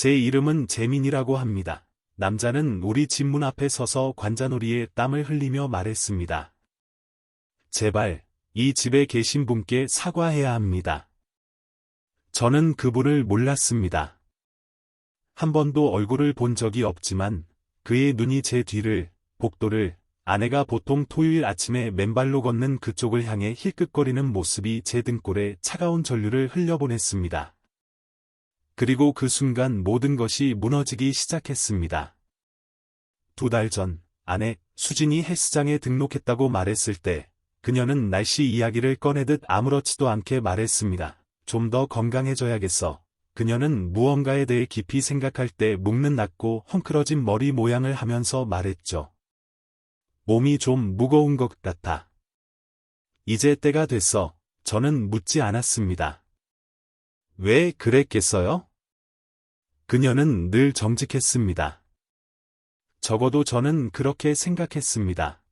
제 이름은 재민이라고 합니다. 남자는 우리 집 문 앞에 서서 관자놀이에 땀을 흘리며 말했습니다. 제발, 이 집에 계신 분께 사과해야 합니다. 저는 그분을 몰랐습니다. 한 번도 얼굴을 본 적이 없지만 그의 눈이 제 뒤를, 복도를, 아내가 보통 토요일 아침에 맨발로 걷는 그쪽을 향해 힐끗거리는 모습이 제 등골에 차가운 전류를 흘려보냈습니다. 그리고 그 순간 모든 것이 무너지기 시작했습니다. 두 달 전, 아내, 수진이 헬스장에 등록했다고 말했을 때, 그녀는 날씨 이야기를 꺼내듯 아무렇지도 않게 말했습니다. 좀 더 건강해져야겠어. 그녀는 무언가에 대해 깊이 생각할 때 묵는 낮고 헝클어진 머리 모양을 하면서 말했죠. 몸이 좀 무거운 것 같아. 이제 때가 됐어. 저는 묻지 않았습니다. 왜 그랬겠어요? 그녀는 늘 정직했습니다. 적어도 저는 그렇게 생각했습니다.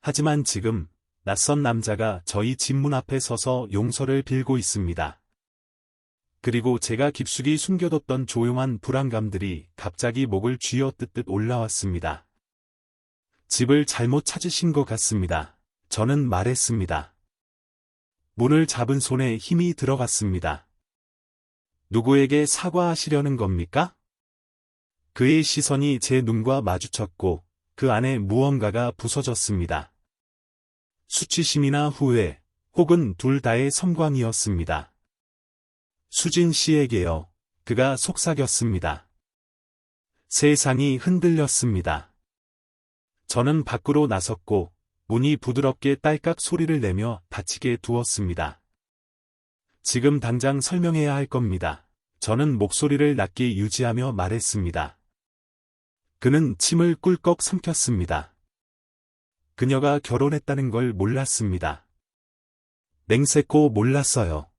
하지만 지금 낯선 남자가 저희 집 문 앞에 서서 용서를 빌고 있습니다. 그리고 제가 깊숙이 숨겨뒀던 조용한 불안감들이 갑자기 목을 쥐어뜯듯 올라왔습니다. 집을 잘못 찾으신 것 같습니다. 저는 말했습니다. 문을 잡은 손에 힘이 들어갔습니다. 누구에게 사과하시려는 겁니까? 그의 시선이 제 눈과 마주쳤고 그 안에 무언가가 부서졌습니다. 수치심이나 후회, 혹은 둘 다의 섬광이었습니다. 수진 씨에게요. 그가 속삭였습니다. 세상이 흔들렸습니다. 저는 밖으로 나섰고 문이 부드럽게 딸깍 소리를 내며 닫히게 두었습니다. 지금 당장 설명해야 할 겁니다. 저는 목소리를 낮게 유지하며 말했습니다. 그는 침을 꿀꺽 삼켰습니다. 그녀가 결혼했다는 걸 몰랐습니다. 냉세코 몰랐어요.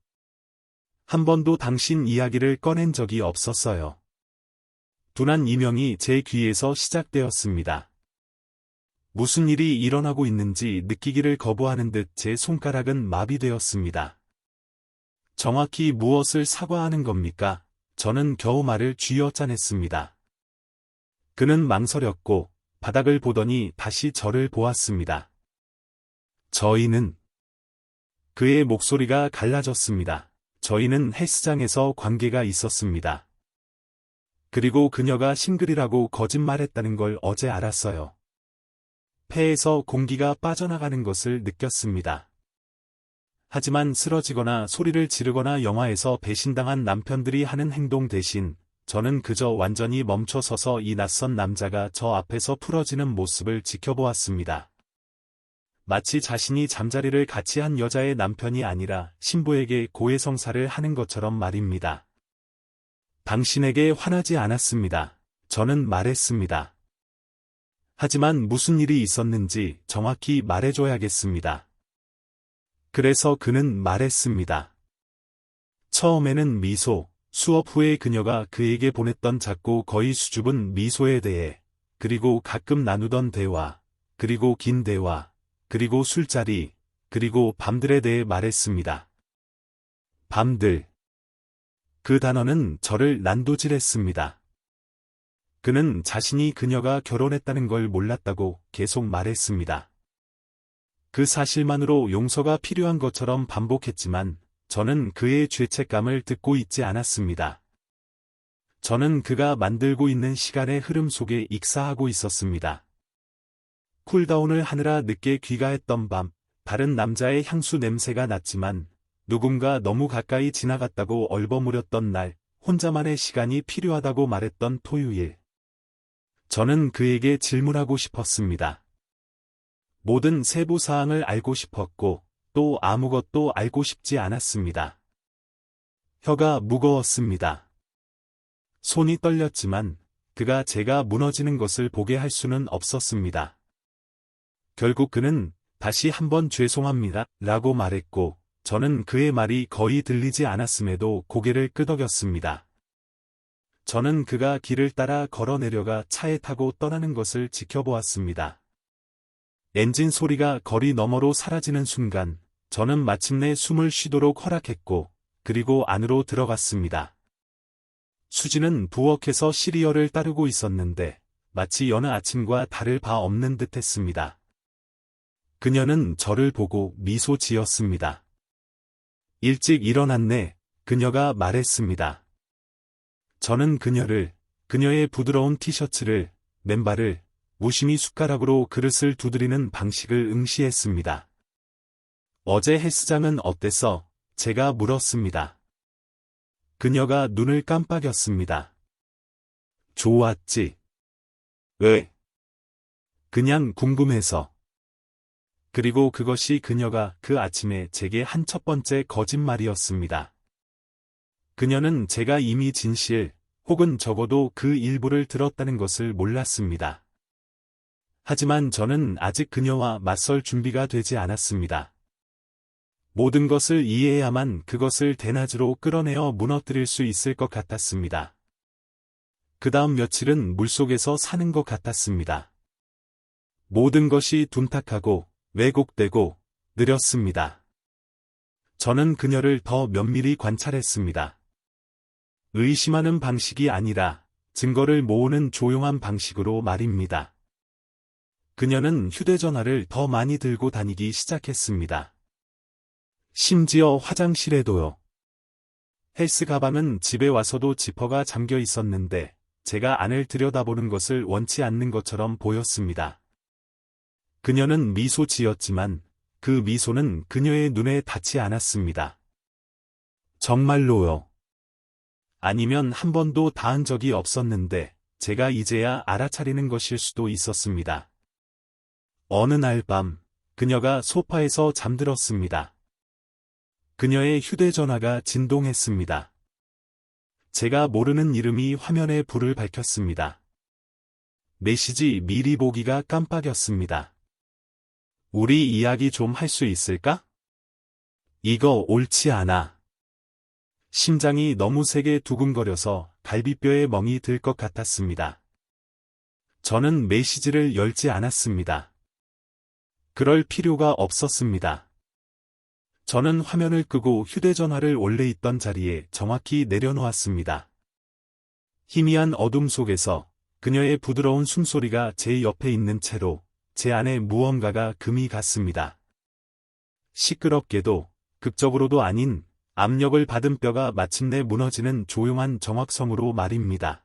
한 번도 당신 이야기를 꺼낸 적이 없었어요. 둔한 이명이 제 귀에서 시작되었습니다. 무슨 일이 일어나고 있는지 느끼기를 거부하는 듯 제 손가락은 마비되었습니다. 정확히 무엇을 사과하는 겁니까? 저는 겨우 말을 쥐어짜냈습니다. 그는 망설였고 바닥을 보더니 다시 저를 보았습니다. 저희는 그의 목소리가 갈라졌습니다. 저희는 헬스장에서 관계가 있었습니다. 그리고 그녀가 싱글이라고 거짓말했다는 걸 어제 알았어요. 폐에서 공기가 빠져나가는 것을 느꼈습니다. 하지만 쓰러지거나 소리를 지르거나 영화에서 배신당한 남편들이 하는 행동 대신 저는 그저 완전히 멈춰서서 이 낯선 남자가 저 앞에서 풀어지는 모습을 지켜보았습니다. 마치 자신이 잠자리를 같이 한 여자의 남편이 아니라 신부에게 고해성사를 하는 것처럼 말입니다. 당신에게 화나지 않았습니다. 저는 말했습니다. 하지만 무슨 일이 있었는지 정확히 말해줘야겠습니다. 그래서 그는 말했습니다. 처음에는 미소, 수업 후에 그녀가 그에게 보냈던 작고 거의 수줍은 미소에 대해, 그리고 가끔 나누던 대화, 그리고 긴 대화, 그리고 술자리, 그리고 밤들에 대해 말했습니다. 밤들. 그 단어는 저를 난도질했습니다. 그는 자신이 그녀가 결혼했다는 걸 몰랐다고 계속 말했습니다. 그 사실만으로 용서가 필요한 것처럼 반복했지만 저는 그의 죄책감을 듣고 있지 않았습니다. 저는 그가 만들고 있는 시간의 흐름 속에 익사하고 있었습니다. 쿨다운을 하느라 늦게 귀가했던 밤, 다른 남자의 향수 냄새가 났지만 누군가 너무 가까이 지나갔다고 얼버무렸던 날, 혼자만의 시간이 필요하다고 말했던 토요일. 저는 그에게 질문하고 싶었습니다. 모든 세부 사항을 알고 싶었고 또 아무것도 알고 싶지 않았습니다. 혀가 무거웠습니다. 손이 떨렸지만 그가 제가 무너지는 것을 보게 할 수는 없었습니다. 결국 그는 다시 한번 죄송합니다 라고 말했고 저는 그의 말이 거의 들리지 않았음에도 고개를 끄덕였습니다. 저는 그가 길을 따라 걸어 내려가 차에 타고 떠나는 것을 지켜보았습니다. 엔진 소리가 거리 너머로 사라지는 순간 저는 마침내 숨을 쉬도록 허락했고 그리고 안으로 들어갔습니다. 수지는 부엌에서 시리얼을 따르고 있었는데 마치 여느 아침과 다를 바 없는 듯 했습니다. 그녀는 저를 보고 미소 지었습니다. 일찍 일어났네, 그녀가 말했습니다. 저는 그녀를, 그녀의 부드러운 티셔츠를, 맨발을, 무심히 숟가락으로 그릇을 두드리는 방식을 응시했습니다. 어제 헬스장은 어땠어? 제가 물었습니다. 그녀가 눈을 깜빡였습니다. 좋았지. 왜? 그냥 궁금해서. 그리고 그것이 그녀가 그 아침에 제게 한 첫 번째 거짓말이었습니다. 그녀는 제가 이미 진실, 혹은 적어도 그 일부를 들었다는 것을 몰랐습니다. 하지만 저는 아직 그녀와 맞설 준비가 되지 않았습니다. 모든 것을 이해해야만 그것을 대낮으로 끌어내어 무너뜨릴 수 있을 것 같았습니다. 그 다음 며칠은 물속에서 사는 것 같았습니다. 모든 것이 둔탁하고 왜곡되고 느렸습니다. 저는 그녀를 더 면밀히 관찰했습니다. 의심하는 방식이 아니라 증거를 모으는 조용한 방식으로 말입니다. 그녀는 휴대전화를 더 많이 들고 다니기 시작했습니다. 심지어 화장실에도요. 헬스 가방은 집에 와서도 지퍼가 잠겨 있었는데 제가 안을 들여다보는 것을 원치 않는 것처럼 보였습니다. 그녀는 미소 지었지만 그 미소는 그녀의 눈에 닿지 않았습니다. 정말로요. 아니면 한 번도 닿은 적이 없었는데 제가 이제야 알아차리는 것일 수도 있었습니다. 어느 날 밤, 그녀가 소파에서 잠들었습니다. 그녀의 휴대전화가 진동했습니다. 제가 모르는 이름이 화면에 불을 밝혔습니다. 메시지 미리 보기가 깜빡였습니다. 우리 이야기 좀 할 수 있을까? 이거 옳지 않아. 심장이 너무 세게 두근거려서 갈비뼈에 멍이 들 것 같았습니다. 저는 메시지를 열지 않았습니다. 그럴 필요가 없었습니다. 저는 화면을 끄고 휴대전화를 원래 있던 자리에 정확히 내려놓았습니다. 희미한 어둠 속에서 그녀의 부드러운 숨소리가 제 옆에 있는 채로 제 안에 무언가가 금이 갔습니다. 시끄럽게도 극적으로도 아닌 압력을 받은 뼈가 마침내 무너지는 조용한 정확성으로 말입니다.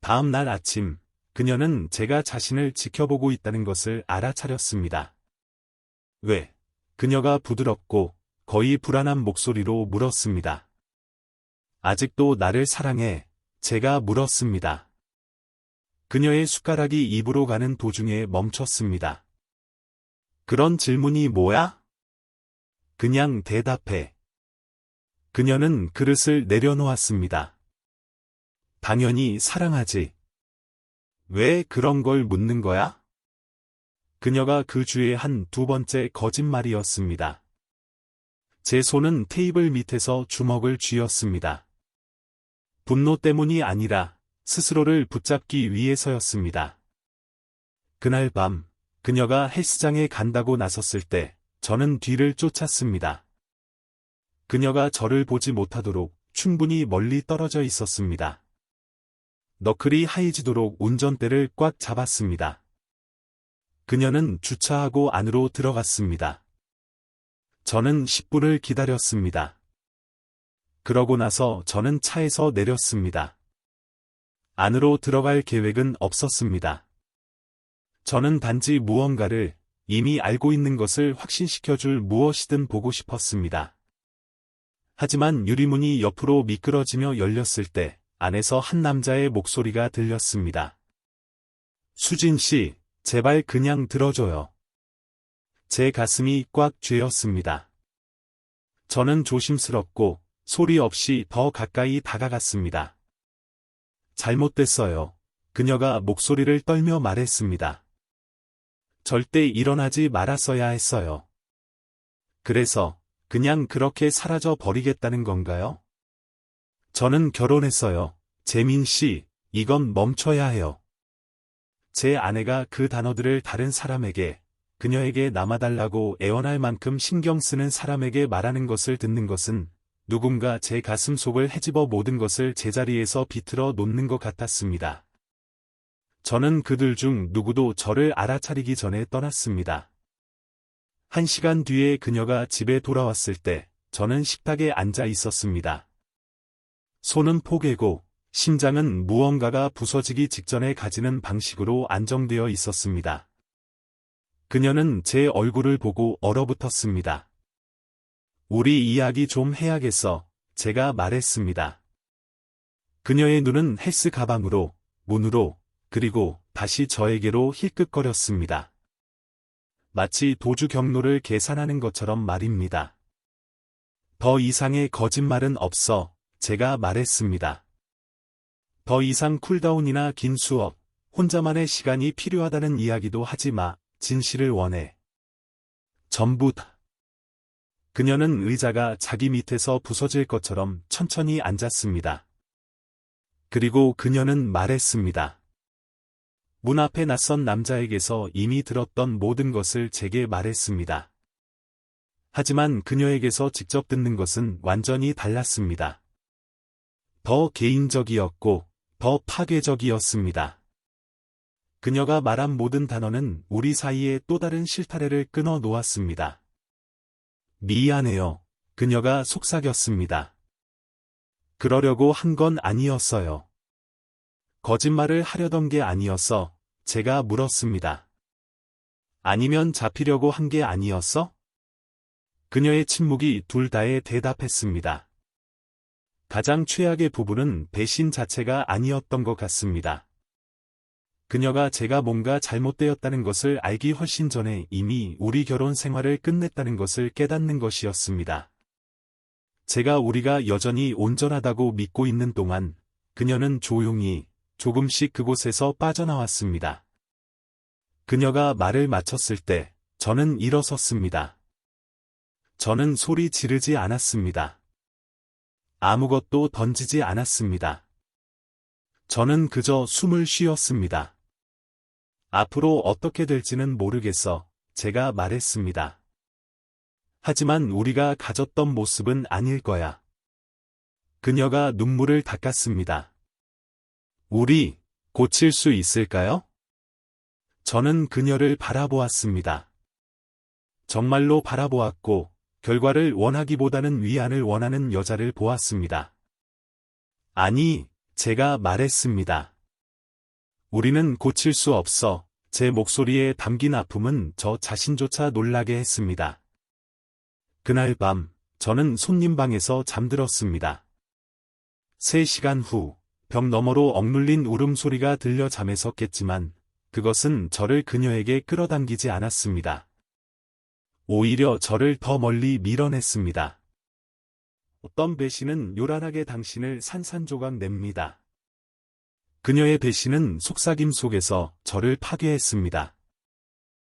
다음 날 아침, 그녀는 제가 자신을 지켜보고 있다는 것을 알아차렸습니다. 왜? 그녀가 부드럽고 거의 불안한 목소리로 물었습니다. 아직도 나를 사랑해? 제가 물었습니다. 그녀의 숟가락이 입으로 가는 도중에 멈췄습니다. 그런 질문이 뭐야? 그냥 대답해. 그녀는 그릇을 내려놓았습니다. 당연히 사랑하지. 왜 그런 걸 묻는 거야? 그녀가 그 주의 한 두 번째 거짓말이었습니다. 제 손은 테이블 밑에서 주먹을 쥐었습니다. 분노 때문이 아니라 스스로를 붙잡기 위해서였습니다. 그날 밤, 그녀가 헬스장에 간다고 나섰을 때, 저는 뒤를 쫓았습니다. 그녀가 저를 보지 못하도록 충분히 멀리 떨어져 있었습니다. 너클이 하얘지도록 운전대를 꽉 잡았습니다. 그녀는 주차하고 안으로 들어갔습니다. 저는 10분을 기다렸습니다. 그러고 나서 저는 차에서 내렸습니다. 안으로 들어갈 계획은 없었습니다. 저는 단지 무언가를 이미 알고 있는 것을 확신시켜줄 무엇이든 보고 싶었습니다. 하지만 유리문이 옆으로 미끄러지며 열렸을 때 안에서 한 남자의 목소리가 들렸습니다. 수진 씨, 제발 그냥 들어줘요. 제 가슴이 꽉 쥐었습니다. 저는 조심스럽고 소리 없이 더 가까이 다가갔습니다. 잘못됐어요. 그녀가 목소리를 떨며 말했습니다. 절대 일어나지 말았어야 했어요. 그래서 그냥 그렇게 사라져 버리겠다는 건가요? 저는 결혼했어요. 재민 씨, 이건 멈춰야 해요. 제 아내가 그 단어들을 다른 사람에게, 그녀에게 남아달라고 애원할 만큼 신경 쓰는 사람에게 말하는 것을 듣는 것은 누군가 제 가슴 속을 헤집어 모든 것을 제자리에서 비틀어 놓는 것 같았습니다. 저는 그들 중 누구도 저를 알아차리기 전에 떠났습니다. 한 시간 뒤에 그녀가 집에 돌아왔을 때 저는 식탁에 앉아 있었습니다. 손은 포개고 심장은 무언가가 부서지기 직전에 가지는 방식으로 안정되어 있었습니다. 그녀는 제 얼굴을 보고 얼어붙었습니다. 우리 이야기 좀 해야겠어. 제가 말했습니다. 그녀의 눈은 헬스 가방으로, 문으로, 그리고 다시 저에게로 힐끗거렸습니다. 마치 도주 경로를 계산하는 것처럼 말입니다. 더 이상의 거짓말은 없어, 제가 말했습니다. 더 이상 쿨다운이나 긴 수업, 혼자만의 시간이 필요하다는 이야기도 하지 마, 진실을 원해. 전부 다. 그녀는 의자가 자기 밑에서 부서질 것처럼 천천히 앉았습니다. 그리고 그녀는 말했습니다. 문 앞에 낯선 남자에게서 이미 들었던 모든 것을 제게 말했습니다. 하지만 그녀에게서 직접 듣는 것은 완전히 달랐습니다. 더 개인적이었고, 더 파괴적이었습니다. 그녀가 말한 모든 단어는 우리 사이에 또 다른 실타래를 끊어 놓았습니다. 미안해요. 그녀가 속삭였습니다. 그러려고 한 건 아니었어요. 거짓말을 하려던 게 아니었어. 제가 물었습니다. 아니면 잡히려고 한 게 아니었어? 그녀의 침묵이 둘 다에 대답했습니다. 가장 최악의 부분은 배신 자체가 아니었던 것 같습니다. 그녀가 제가 뭔가 잘못되었다는 것을 알기 훨씬 전에 이미 우리 결혼 생활을 끝냈다는 것을 깨닫는 것이었습니다. 제가 우리가 여전히 온전하다고 믿고 있는 동안 그녀는 조용히 조금씩 그곳에서 빠져나왔습니다. 그녀가 말을 마쳤을 때 저는 일어섰습니다. 저는 소리 지르지 않았습니다. 아무것도 던지지 않았습니다. 저는 그저 숨을 쉬었습니다. 앞으로 어떻게 될지는 모르겠어. 제가 말했습니다. 하지만 우리가 가졌던 모습은 아닐 거야. 그녀가 눈물을 닦았습니다. 우리 고칠 수 있을까요? 저는 그녀를 바라보았습니다. 정말로 바라보았고 결과를 원하기보다는 위안을 원하는 여자를 보았습니다. 아니, 제가 말했습니다. 우리는 고칠 수 없어. 제 목소리에 담긴 아픔은 저 자신조차 놀라게 했습니다. 그날 밤, 저는 손님 방에서 잠들었습니다. 3시간 후, 벽 너머로 억눌린 울음소리가 들려 잠에서 깼지만 그것은 저를 그녀에게 끌어당기지 않았습니다. 오히려 저를 더 멀리 밀어냈습니다. 어떤 배신은 요란하게 당신을 산산조각 냅니다. 그녀의 배신은 속삭임 속에서 저를 파괴했습니다.